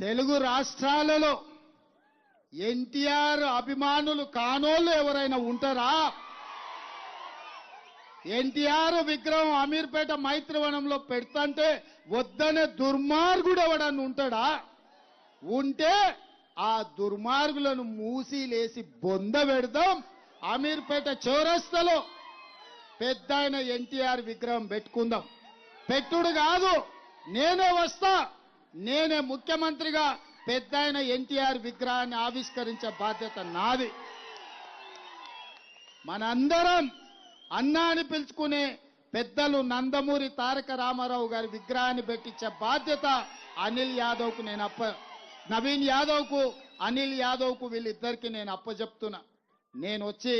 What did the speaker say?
తెలుగు రాష్ట్రాలలో ఎన్టీఆర్ అభిమానులు కానోళ్ళు ఎవరైనా ఉంటారా? ఎన్టీఆర్ విగ్రహం అమీర్పేట మైత్రివనంలో పెడతంటే వద్దనే దుర్మార్గుడు ఎవడని ఉంటాడా? ఉంటే ఆ దుర్మార్గులను మూసి లేసి బొంద పెడదాం అమీర్పేట చౌరస్తలో. పెద్ద ఎన్టీఆర్ విగ్రహం పెట్టుకుందాం. పెట్టుడు కాదు నేనే వస్తా. నేనే ముఖ్యమంత్రిగా పెద్ద ఆయన ఎన్టీఆర్ విగ్రహాన్ని ఆవిష్కరించే బాధ్యత నాది. మనందరం అన్నా అని పిలుచుకునే పెద్దలు నందమూరి తారక రామారావు గారి విగ్రహాన్ని పెట్టించే బాధ్యత అనిల్ యాదవ్కు నేను అప్ప నవీన్ యాదవ్కు అనిల్ యాదవ్కు వీళ్ళిద్దరికి నేను అప్పచెప్తున్నా నేను వచ్చి